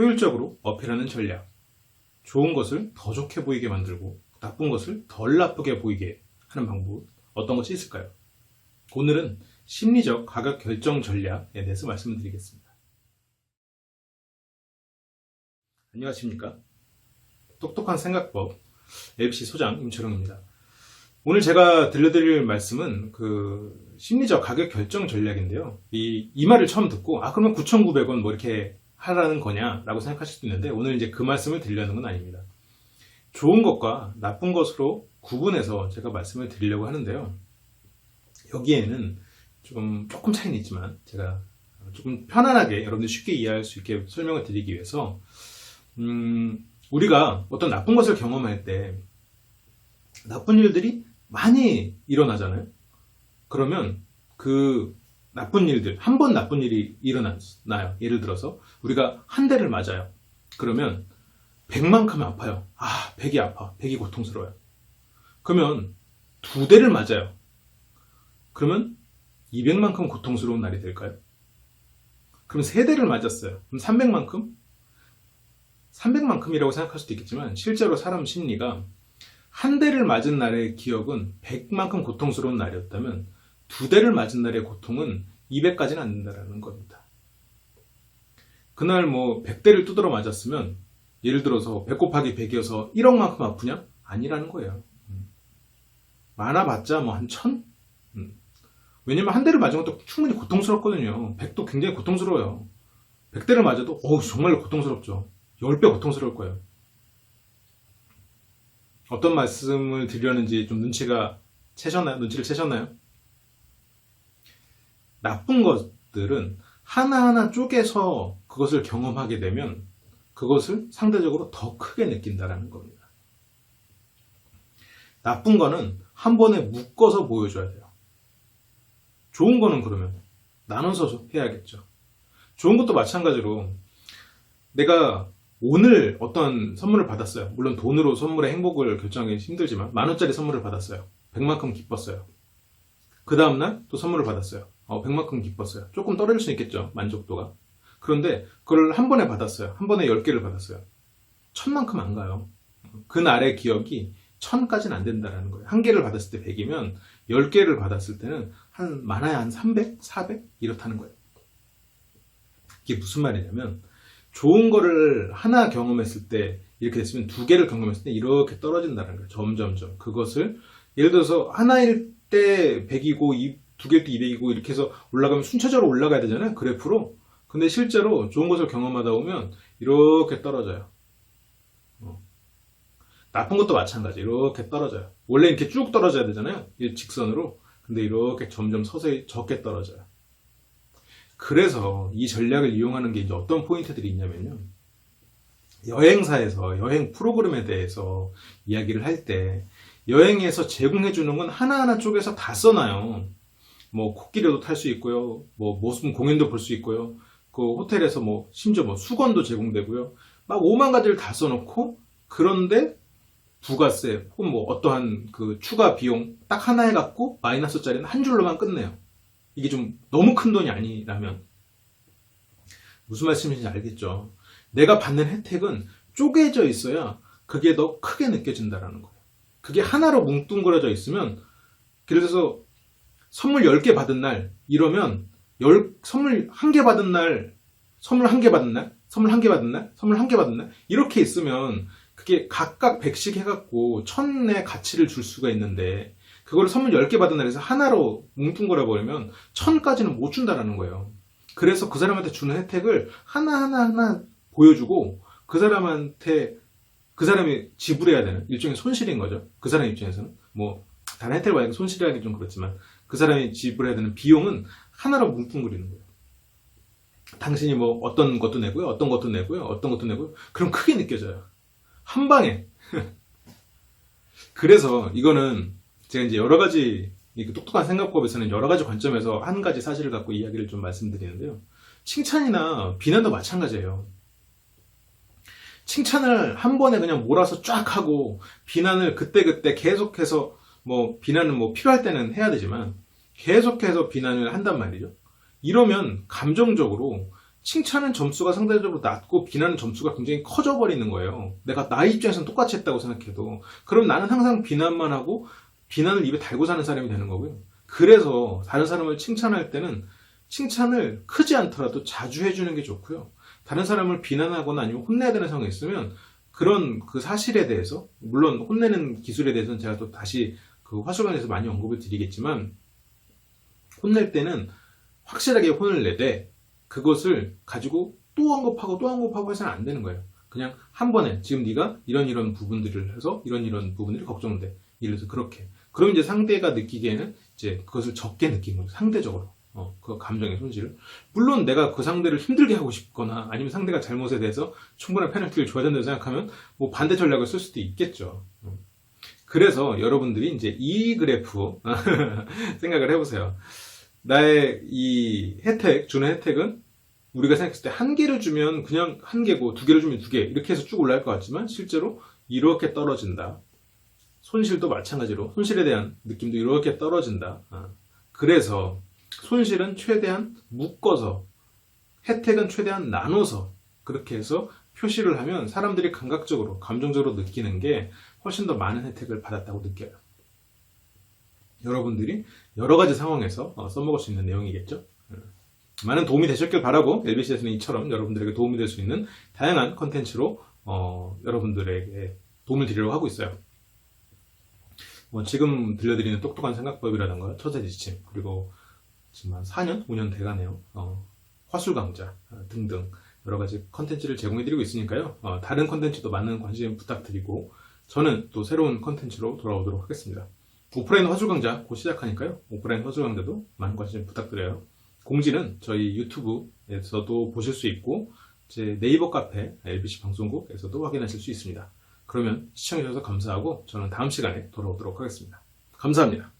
효율적으로 어필하는 전략. 좋은 것을 더 좋게 보이게 만들고 나쁜 것을 덜 나쁘게 보이게 하는 방법 어떤 것이 있을까요? 오늘은 심리적 가격 결정 전략에 대해서 말씀을 드리겠습니다. 안녕하십니까? 똑똑한 생각법 LC 소장 임철웅입니다. 오늘 제가 들려드릴 말씀은 그 심리적 가격 결정 전략인데요. 이, 이 말을 처음 듣고 아 그러면 9,900원 뭐 이렇게 하라는 거냐라고 생각하실 수도 있는데 오늘 이제 그 말씀을 드리려는 건 아닙니다. 좋은 것과 나쁜 것으로 구분해서 제가 말씀을 드리려고 하는데요. 여기에는 좀 조금 차이는 있지만 제가 조금 편안하게 여러분들 쉽게 이해할 수 있게 설명을 드리기 위해서 음, 우리가 어떤 나쁜 것을 경험할 때 나쁜 일들이 많이 일어나잖아요. 그러면 그 나쁜 일들, 한 번 나쁜 일이 일어나요. 예를 들어서 우리가 한 대를 맞아요. 그러면 100만큼 아파요. 아, 100이 아파. 100이 고통스러워요. 그러면 두 대를 맞아요. 그러면 200만큼 고통스러운 날이 될까요? 그럼 세 대를 맞았어요. 그럼 300만큼? 300만큼이라고 생각할 수도 있겠지만 실제로 사람 심리가 한 대를 맞은 날의 기억은 100만큼 고통스러운 날이었다면 두 대를 맞은 날의 고통은 200까지는 안 된다는 겁니다. 그날 뭐 100대를 두드러 맞았으면 예를 들어서 100 곱하기 100이어서 1억만큼 아프냐? 아니라는 거예요. 음. 많아봤자 뭐 한 천? 음. 왜냐면 한 대를 맞은 것도 충분히 고통스럽거든요. 100도 굉장히 고통스러워요. 100대를 맞아도 어우 정말로 고통스럽죠. 10배 고통스러울 거예요. 어떤 말씀을 드리려는지 좀 눈치가 채셨나요? 눈치를 채셨나요? 나쁜 것들은 하나하나 쪼개서 그것을 경험하게 되면 그것을 상대적으로 더 크게 느낀다라는 겁니다. 나쁜 거는 한 번에 묶어서 보여줘야 돼요. 좋은 거는 그러면 나눠서 해야겠죠. 좋은 것도 마찬가지로 내가 오늘 어떤 선물을 받았어요. 물론 돈으로 선물의 행복을 결정하기 힘들지만 만 원짜리 선물을 받았어요. 100만큼 기뻤어요. 그 다음날 또 선물을 받았어요. 어, 100만큼 기뻤어요. 조금 떨어질 수 있겠죠. 만족도가. 그런데 그걸 한 번에 받았어요. 한 번에 10개를 받았어요. 천만큼 안 가요. 그 날의 기억이 천까지는 안 된다는 거예요. 한 개를 받았을 때 100이면 10개를 받았을 때는 한 많아야 한 300, 400 이렇다는 거예요. 이게 무슨 말이냐면 좋은 거를 하나 경험했을 때 이렇게 됐으면 두 개를 경험했을 때 이렇게 떨어진다는 거예요. 점점점. 그것을 예를 들어서 하나일 때 100이고 두때 200이고 이렇게 해서 올라가면 순차적으로 올라가야 되잖아요. 그래프로. 근데 실제로 좋은 것을 경험하다 보면 이렇게 떨어져요. 어. 나쁜 것도 마찬가지. 이렇게 떨어져요. 원래 이렇게 쭉 떨어져야 되잖아요. 이 직선으로. 근데 이렇게 점점 서서히 적게 떨어져요. 그래서 이 전략을 이용하는 게 이제 어떤 포인트들이 있냐면요. 여행사에서 여행 프로그램에 대해서 이야기를 할 때 여행에서 제공해 주는 건 하나하나 쪽에서 다 써놔요. 뭐 코끼리도 탈 수 있고요. 뭐 모습 공연도 볼 수 있고요. 그 호텔에서 뭐 심지어 뭐 수건도 제공되고요. 막 5만 가지를 다 써놓고 그런데 부가세 혹은 뭐 어떠한 그 추가 비용 딱 하나 해갖고 마이너스짜리는 한 줄로만 끝내요. 이게 좀 너무 큰 돈이 아니라면 무슨 말씀인지 알겠죠. 내가 받는 혜택은 쪼개져 있어야 그게 더 크게 느껴진다라는 거예요. 그게 하나로 뭉뚱그려져 있으면 들어서 선물 10개 받은 날 이러면 열, 선물 한개 받은 날 선물 한개 받은 날 선물 한개 받은 날 선물 한개 받은 날 이렇게 있으면 그게 각각 100씩 해갖고 천의 가치를 줄 수가 있는데 그걸 선물 10개 받은 날에서 하나로 뭉뚱그려 버리면 천까지는 못 준다라는 거예요. 그래서 그 사람한테 주는 혜택을 하나하나 하나 보여주고 그 사람한테 그 사람이 지불해야 되는 일종의 손실인 거죠. 그 사람 입장에서는 뭐 다른 혜택을 받으니 손실하기 좀 그렇지만 그 사람이 지불해야 되는 비용은 하나로 뭉뚱그리는 거예요. 당신이 뭐 어떤 것도 내고요, 어떤 것도 내고요, 어떤 것도 내고요. 그럼 크게 느껴져요. 한 방에. 그래서 이거는 제가 이제 여러 가지 이 똑똑한 생각법에서는 여러 가지 관점에서 한 가지 사실을 갖고 이야기를 좀 말씀드리는데요. 칭찬이나 비난도 마찬가지예요. 칭찬을 한 번에 그냥 몰아서 쫙 하고 비난을 그때그때 계속해서 뭐 비난은 뭐 필요할 때는 해야 되지만 계속해서 비난을 한단 말이죠. 이러면 감정적으로 칭찬은 점수가 상대적으로 낮고 비난은 점수가 굉장히 커져 버리는 거예요. 내가 나 입장에서는 똑같이 했다고 생각해도 그럼 나는 항상 비난만 하고 비난을 입에 달고 사는 사람이 되는 거고요. 그래서 다른 사람을 칭찬할 때는 칭찬을 크지 않더라도 자주 해주는 게 좋고요. 다른 사람을 비난하거나 아니면 혼내야 되는 상황이 있으면 그런 그 사실에 대해서 물론 혼내는 기술에 대해서는 제가 또 다시 그 화수관에서 많이 언급을 드리겠지만 혼낼 때는 확실하게 혼을 내되 그것을 가지고 또 언급하고 또 언급하고 해서는 안 되는 거예요. 그냥 한 번에 지금 네가 이런 이런 부분들을 해서 이런 이런 부분들이 걱정돼. 예를 들어서 그렇게. 그럼 이제 상대가 느끼기에는 이제 그것을 적게 느끼는 거죠. 상대적으로. 어, 그 감정의 손실을. 물론 내가 그 상대를 힘들게 하고 싶거나 아니면 상대가 잘못에 대해서 충분한 페널티를 줘야 된다고 생각하면 뭐 반대 전략을 쓸 수도 있겠죠. 음. 그래서 여러분들이 이제 이 그래프 생각을 해보세요. 나의 이 혜택, 주는 혜택은 우리가 생각했을 때 한 개를 주면 그냥 한 개고 두 개를 주면 두 개 이렇게 해서 쭉 올라갈 것 같지만 실제로 이렇게 떨어진다. 손실도 마찬가지로 손실에 대한 느낌도 이렇게 떨어진다. 아, 그래서 손실은 최대한 묶어서 혜택은 최대한 나눠서 그렇게 해서 표시를 하면 사람들이 감각적으로 감정적으로 느끼는 게 훨씬 더 많은 혜택을 받았다고 느껴요. 여러분들이 여러 가지 상황에서 어, 써먹을 수 있는 내용이겠죠. 음. 많은 도움이 되셨길 바라고 LBC에서는 이처럼 여러분들에게 도움이 될 수 있는 다양한 컨텐츠로 어, 여러분들에게 도움을 드리려고 하고 있어요. 뭐 지금 들려드리는 똑똑한 생각법이라던가 처세 지침 그리고 지금 한 4년, 5년 돼가네요. 어, 화술 강좌 어, 등등 여러 가지 컨텐츠를 제공해드리고 있으니까요. 어, 다른 컨텐츠도 많은 관심 부탁드리고 저는 또 새로운 컨텐츠로 돌아오도록 하겠습니다. 오프라인 화술 강좌 곧 시작하니까요. 오프라인 화술 강좌도 많은 관심 부탁드려요. 공지는 저희 유튜브에서도 보실 수 있고 제 네이버 카페 LBC 방송국에서도 확인하실 수 있습니다. 그러면 시청해주셔서 감사하고 저는 다음 시간에 돌아오도록 하겠습니다. 감사합니다.